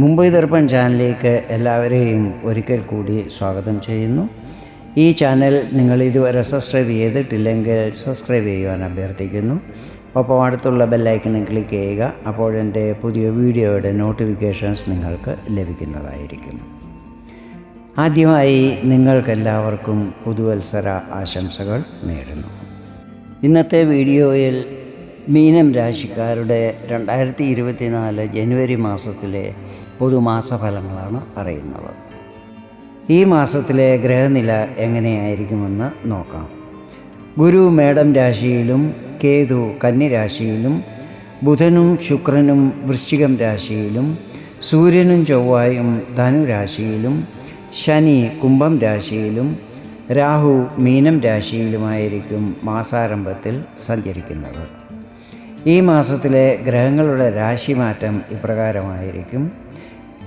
മുംബൈ ദർപ്പൺ ചാനലിലേക്ക് എല്ലാവരെയും ഒരിക്കൽ കൂടി സ്വാഗതം ചെയ്യുന്നു. ഈ ചാനൽ നിങ്ങൾ ഇതുവരെ സബ്സ്ക്രൈബ് ചെയ്തിട്ടില്ലെങ്കിൽ സബ്സ്ക്രൈബ് ചെയ്യുവാൻ അഭ്യർത്ഥിക്കുന്നു. ഒപ്പം അടുത്തുള്ള ബെല്ലൈക്കണിൽ ക്ലിക്ക് ചെയ്യുക അപ്പോൾ എന്റെ പുതിയ വീഡിയോയുടെ നോട്ടിഫിക്കേഷൻസ് നിങ്ങൾക്ക് ലഭിക്കുന്നതായിരിക്കും. ആദ്യമായി നിങ്ങൾക്കെല്ലാവർക്കും പുതുവത്സര ആശംസകൾ നേരുന്നു. ഇന്നത്തെ വീഡിയോയിൽ മീനം രാശിക്കാരുടെ രണ്ടായിരത്തി ഇരുപത്തിനാല് ജനുവരി മാസത്തിലെ പൊതുമാസഫലങ്ങളാണ് പറയുന്നത്. ഈ മാസത്തിലെ ഗ്രഹനില എങ്ങനെയായിരിക്കുമെന്ന് നോക്കാം. ഗുരു മേടം രാശിയിലും കേതു കന്നിരാശിയിലും ബുധനും ശുക്രനും വൃശ്ചികം രാശിയിലും സൂര്യനും ചൊവ്വായും ധനുരാശിയിലും ശനി കുംഭം രാശിയിലും രാഹു മീനം രാശിയിലുമായിരിക്കും മാസാരംഭത്തിൽ സഞ്ചരിക്കുന്നത്. ഈ മാസത്തിലെ ഗ്രഹങ്ങളുടെ രാശിമാറ്റം ഇപ്രകാരമായിരിക്കും.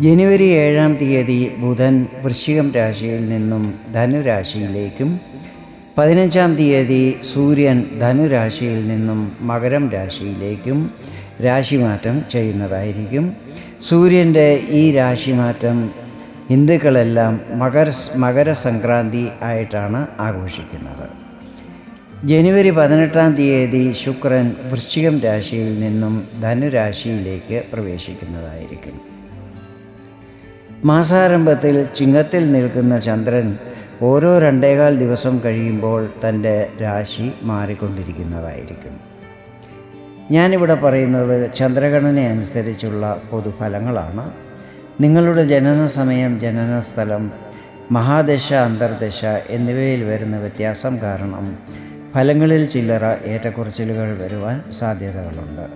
ജനുവരി ഏഴാം തീയതി ബുധൻ വൃശ്ചികം രാശിയിൽ നിന്നും ധനുരാശിയിലേക്കും പതിനഞ്ചാം തീയതി സൂര്യൻ ധനുരാശിയിൽ നിന്നും മകരം രാശിയിലേക്കും രാശിമാറ്റം ചെയ്യുന്നതായിരിക്കും. സൂര്യന്റെ ഈ രാശിമാറ്റം ഹിന്ദുക്കളെല്ലാം മകര മകരസംക്രാന്തി ആയിട്ടാണ് ആഘോഷിക്കുന്നത്. ജനുവരി പതിനെട്ടാം തീയതി ശുക്രൻ വൃശ്ചികം രാശിയിൽ നിന്നും ധനുരാശിയിലേക്ക് പ്രവേശിക്കുന്നതായിരിക്കും. മാസാരംഭത്തിൽ ചിങ്ങത്തിൽ നിൽക്കുന്ന ചന്ദ്രൻ ഓരോ രണ്ടേകാൽ ദിവസം കഴിയുമ്പോൾ തന്റെ രാശി മാറിക്കൊണ്ടിരിക്കുന്നതായിരിക്കും. ഞാനിവിടെ പറയുന്നത് ചന്ദ്രഗണന അനുസരിച്ചുള്ള പൊതുഫലങ്ങളാണ്. നിങ്ങളുടെ ജനന സമയം ജനന സ്ഥലം മഹാദശ അന്തർദശ എന്നിവയിൽ വരുന്ന വ്യത്യാസം കാരണം ഫലങ്ങളിൽ ചില്ലറ ഏറ്റക്കുറച്ചിലുകൾ വരുവാൻ സാധ്യതകളുണ്ട്.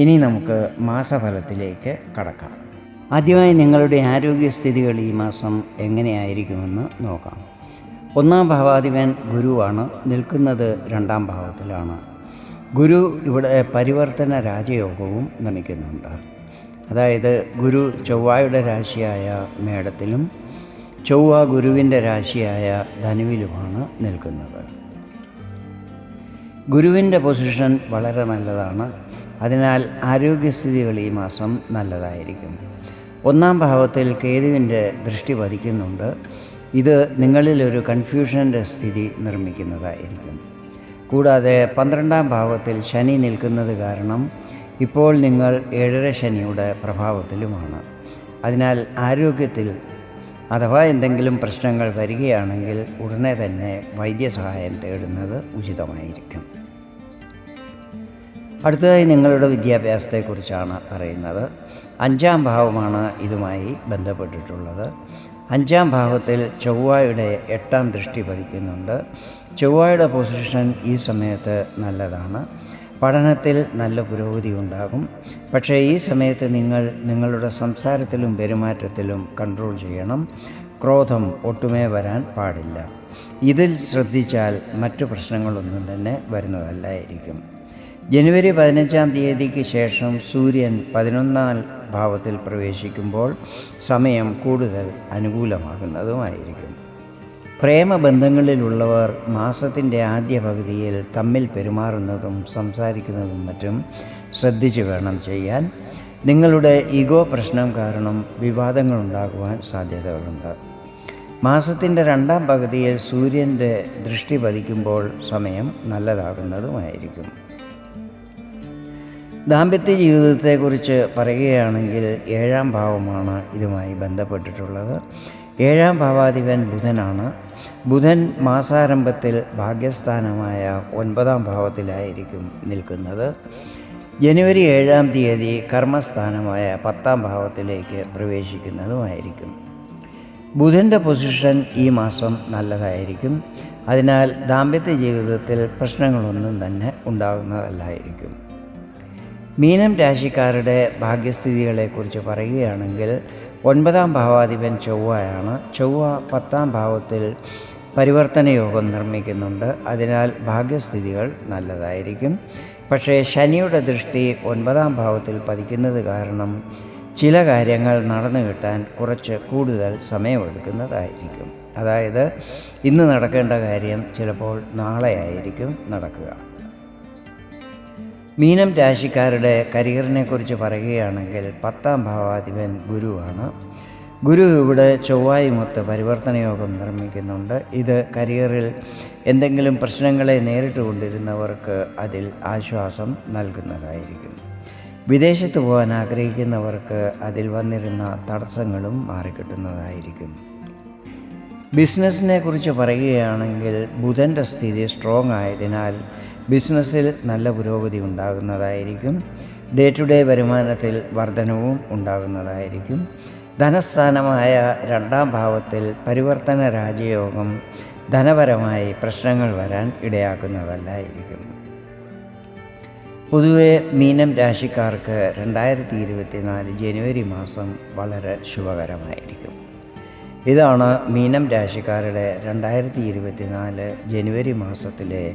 ഇനി നമുക്ക് മാസഫലത്തിലേക്ക് കടക്കാം. ആദ്യമായി നിങ്ങളുടെ ആരോഗ്യസ്ഥിതികൾ ഈ മാസം എങ്ങനെയായിരിക്കുമെന്ന് നോക്കാം. ഒന്നാം ഭാവാധിപൻ ഗുരുവാണ്. നിൽക്കുന്നത് രണ്ടാം ഭാവത്തിലാണ്. ഗുരു ഇവിടെ പരിവർത്തന രാജയോഗവും നിർമ്മിക്കുന്നുണ്ട്. അതായത് ഗുരു ചൊവ്വായുടെ രാശിയായ മേടത്തിലും ചൊവ്വ ഗുരുവിന്റെ രാശിയായ ധനുവിലുമാണ് നിൽക്കുന്നത്. ഗുരുവിന്റെ പൊസിഷൻ വളരെ നല്ലതാണ്. അതിനാൽ ആരോഗ്യസ്ഥിതികൾ ഈ മാസം നല്ലതായിരിക്കും. ഒന്നാം ഭാവത്തിൽ കേതുവിന്റെ ദൃഷ്ടി പതിക്കുന്നുണ്ട് ഇത് നിങ്ങളിലൊരു കൺഫ്യൂഷന്റെ സ്ഥിതി നിർമ്മിക്കുന്നതായിരിക്കും. കൂടാതെ പന്ത്രണ്ടാം ഭാവത്തിൽ ശനി നിൽക്കുന്നത് കാരണം ഇപ്പോൾ നിങ്ങൾ ഏഴര ശനിയുടെ പ്രഭാവത്തിലുമാണ്. അതിനാൽ ആരോഗ്യത്തിൽ അഥവാ എന്തെങ്കിലും പ്രശ്നങ്ങൾ വരികയാണെങ്കിൽ ഉടനെ തന്നെ വൈദ്യസഹായം തേടുന്നത് ഉചിതമായിരിക്കും. അടുത്തതായി നിങ്ങളുടെ വിദ്യാഭ്യാസത്തെക്കുറിച്ചാണ് പറയുന്നത്. അഞ്ചാം ഭാവമാണ് ഇതുമായി ബന്ധപ്പെട്ടിട്ടുള്ളത്. അഞ്ചാം ഭാവത്തിൽ ചൊവ്വായുടെ എട്ടാം ദൃഷ്ടി പതിക്കുന്നുണ്ട്. ചൊവ്വായുടെ പൊസിഷൻ ഈ സമയത്ത് നല്ലതാണ്. പഠനത്തിൽ നല്ല പുരോഗതി ഉണ്ടാകും. പക്ഷേ ഈ സമയത്ത് നിങ്ങൾ നിങ്ങളുടെ സംസാരത്തിലും പെരുമാറ്റത്തിലും കൺട്രോൾ ചെയ്യണം. ക്രോധം ഒട്ടുമേ വരാൻ പാടില്ല. ഇതിൽ ശ്രദ്ധിച്ചാൽ മറ്റു പ്രശ്നങ്ങളൊന്നും തന്നെ വരുന്നതല്ലായിരിക്കും. ജനുവരി പതിനഞ്ചാം തീയതിക്ക് ശേഷം സൂര്യൻ പതിനൊന്നാം ഭാവത്തിൽ പ്രവേശിക്കുമ്പോൾ സമയം കൂടുതൽ അനുകൂലമാകുന്നതുമായിരിക്കും. പ്രേമബന്ധങ്ങളിലുള്ളവർ മാസത്തിന്റെ ആദ്യ പകുതിയിൽ തമ്മിൽ പെരുമാറുന്നതും സംസാരിക്കുന്നതും മറ്റും ശ്രദ്ധിച്ചു വേണം ചെയ്യാൻ. നിങ്ങളുടെ ഈഗോ പ്രശ്നം കാരണം വിവാദങ്ങൾ വിവാദങ്ങളുണ്ടാകുവാൻ സാധ്യതകളുണ്ട്. മാസത്തിന്റെ രണ്ടാം പകുതിയിൽ സൂര്യന്റെ ദൃഷ്ടി പതിക്കുമ്പോൾ സമയം നല്ലതാകുന്നതുമായിരിക്കും. ദാമ്പത്യ ജീവിതത്തെക്കുറിച്ച് പറയുകയാണെങ്കിൽ ഏഴാം ഭാവമാണ് ഇതുമായി ബന്ധപ്പെട്ടിട്ടുള്ളത്. ഏഴാം ഭാവാധിപൻ ബുധനാണ്. ബുധൻ മാസാരംഭത്തിൽ ഭാഗ്യസ്ഥാനമായ ഒൻപതാം ഭാവത്തിലായിരിക്കും നിൽക്കുന്നത്. ജനുവരി ഏഴാം തീയതി കർമ്മസ്ഥാനമായ പത്താം ഭാവത്തിലേക്ക് പ്രവേശിക്കുന്നതുമായിരിക്കും. ബുധന്റെ പൊസിഷൻ ഈ മാസം നല്ലതായിരിക്കും. അതിനാൽ ദാമ്പത്യ ജീവിതത്തിൽ പ്രശ്നങ്ങളൊന്നും തന്നെ ഉണ്ടാകുന്നതല്ലായിരിക്കും. മീനം രാശിക്കാരുടെ ഭാഗ്യസ്ഥിതികളെക്കുറിച്ച് പറയുകയാണെങ്കിൽ ഒൻപതാം ഭാവാധിപൻ ചൊവ്വയാണ്. ചൊവ്വ പത്താം ഭാവത്തിൽ പരിവർത്തന യോഗം നിർമ്മിക്കുന്നുണ്ട്. അതിനാൽ ഭാഗ്യസ്ഥിതികൾ നല്ലതായിരിക്കും. പക്ഷേ ശനിയുടെ ദൃഷ്ടി ഒൻപതാം ഭാവത്തിൽ പതിക്കുന്നത് കാരണം ചില കാര്യങ്ങൾ നടന്നു കിട്ടാൻ കുറച്ച് കൂടുതൽ സമയമെടുക്കുന്നതായിരിക്കും. അതായത് ഇന്ന് നടക്കേണ്ട കാര്യം ചിലപ്പോൾ നാളെ ആയിരിക്കും നടക്കുക. മീനം രാശിക്കാരുടെ കരിയറിനെ കുറിച്ച് പറയുകയാണെങ്കിൽ പത്താം ഭാവാധിപൻ ഗുരുവാണ്. ഗുരു ഇവിടെ ചൊവ്വായുമൊത്ത് പരിവർത്തന യോഗം നിർമ്മിക്കുന്നുണ്ട്. ഇത് കരിയറിൽ എന്തെങ്കിലും പ്രശ്നങ്ങളെ നേരിട്ട് കൊണ്ടിരുന്നവർക്ക് അതിൽ ആശ്വാസം നൽകുന്നതായിരിക്കും. വിദേശത്ത് പോകാൻ ആഗ്രഹിക്കുന്നവർക്ക് അതിൽ വന്നിരുന്ന തടസ്സങ്ങളും മാറിക്കിട്ടുന്നതായിരിക്കും. ബിസിനസ്സിനെ കുറിച്ച് പറയുകയാണെങ്കിൽ ബുധന്റെ സ്ഥിതി സ്ട്രോങ് ആയതിനാൽ ബിസിനസ്സിൽ നല്ല പുരോഗതി ഉണ്ടാകുന്നതായിരിക്കും. ഡേ ടു ഡേ വരുമാനത്തിൽ വർധനവും ഉണ്ടാകുന്നതായിരിക്കും. ധനസ്ഥാനമായ രണ്ടാം ഭാവത്തിൽ പരിവർത്തന രാജയോഗം ധനപരമായി പ്രശ്നങ്ങൾ വരാൻ ഇടയാക്കുന്നതല്ലായിരിക്കും. പൊതുവെ മീനം രാശിക്കാർക്ക് രണ്ടായിരത്തി ഇരുപത്തിനാല് ജനുവരി മാസം വളരെ ശുഭകരമായിരിക്കും. ഇതാണ് മീനം രാശിക്കാരുടെ രണ്ടായിരത്തി ഇരുപത്തിനാല് ജനുവരി മാസത്തിലെ